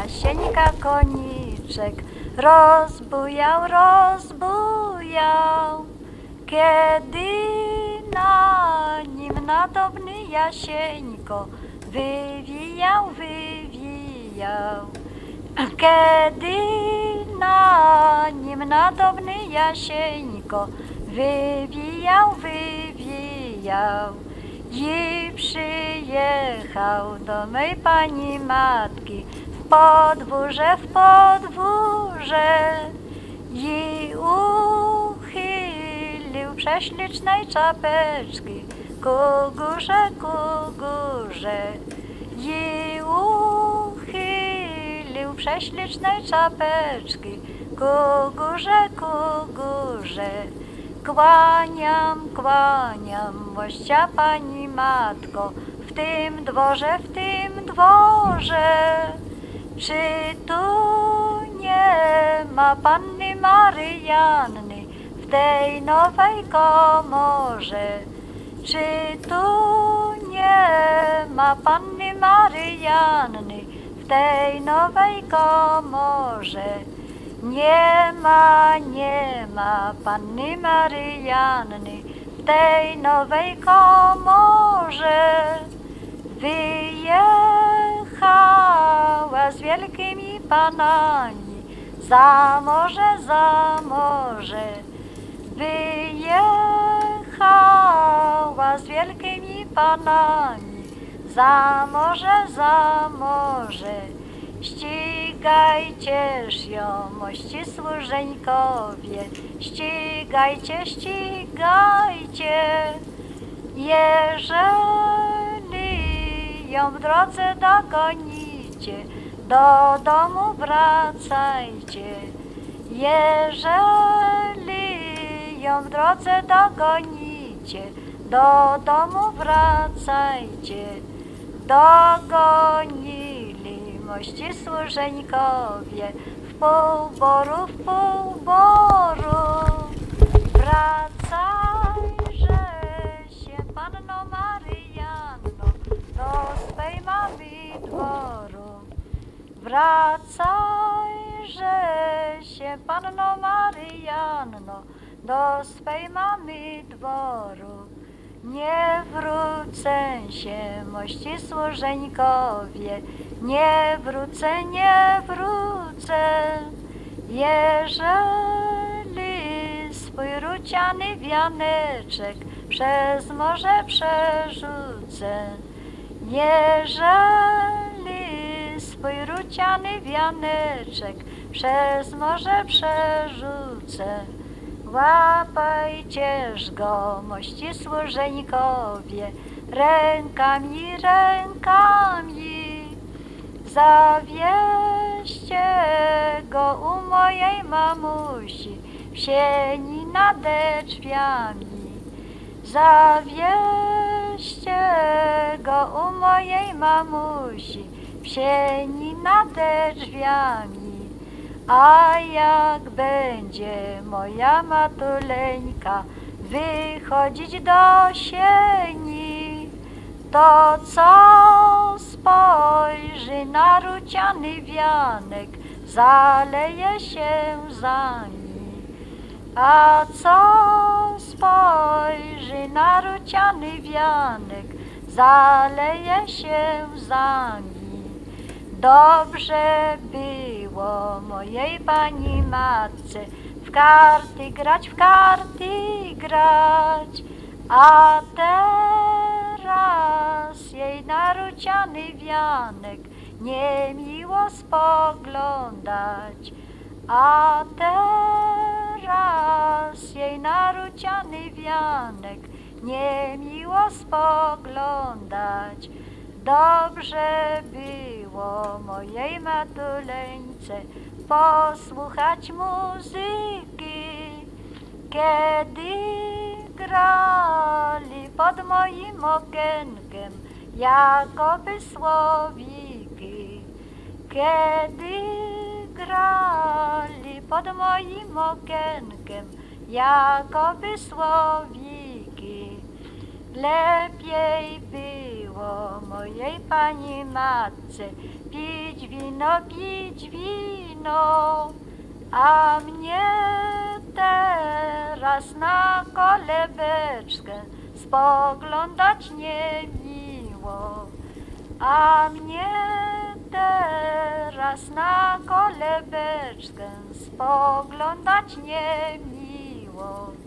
Jasieńka koniczek rozbujał, rozbujał. Kiedy na nim nadobny Jasieńko wywijał, wywijał. Kiedy na nim nadobny Jasieńko wywijał, wywijał i przyjechał do mej pani matki podwórze, w podwórze i uchylił prześlicznej czapeczki ku górze, ku górze i uchylił prześlicznej czapeczki ku górze, ku górze. Kłaniam, kłaniam, mościa pani matko, w tym dworze, w tym dworze. Czy tu nie ma panny Maryjanny w tej nowej komorze? Czy tu nie ma panny Maryjanny w tej nowej komorze? Nie ma, nie ma panny Maryjanny w tej nowej komorze. Wyjechała z wielkimi panami za morze, za morze. Wyjechała z wielkimi panami za morze, za morze. Ścigajcież ją, mości służeńkowie, ścigajcie, ścigajcie. Jeżeli ją w drodze dogonicie, do domu wracajcie. Jeżeli ją w drodze dogonicie, do domu wracajcie. Dogonili mości służeńkowie w półboru, w półboru. Wracajże Wracajże się, Panno Maryjanno, do swej mamy dworu. Nie wrócę się, mości służeńkowie, nie wrócę, nie wrócę. Jeżeli swój ruciany wianeczek przez morze przerzucę, jeżeli swój ruciany wianeczek przez morze przerzucę, łapajcież go, mości służeńkowie, rękami, rękami. Zawieźcie go u mojej mamusi w sieni nade drzwiami. Zawieźcie go u mojej mamusi w sieni nade drzwiami. A jak będzie moja matuleńka wychodzić do sieni, to co spojrzy na ruciany wianek, zaleje się łzami. A co spojrzy na ruciany wianek, zaleje się łzami. Dobrze było mojej pani matce w karty grać, w karty grać, a teraz jej naruciany wianek niemiło spoglądać, a teraz jej naruciany wianek niemiło spoglądać. Dobrze było mojej matuleńce posłuchać muzyki, kiedy grali pod moim okienkiem jakoby słowiki. Kiedy grali pod moim okienkiem jakoby słowiki. Lepiej było mojej pani matce pić wino, pić wino, a mnie teraz na kolebeczkę spoglądać niemiło. A mnie teraz na kolebeczkę spoglądać niemiło.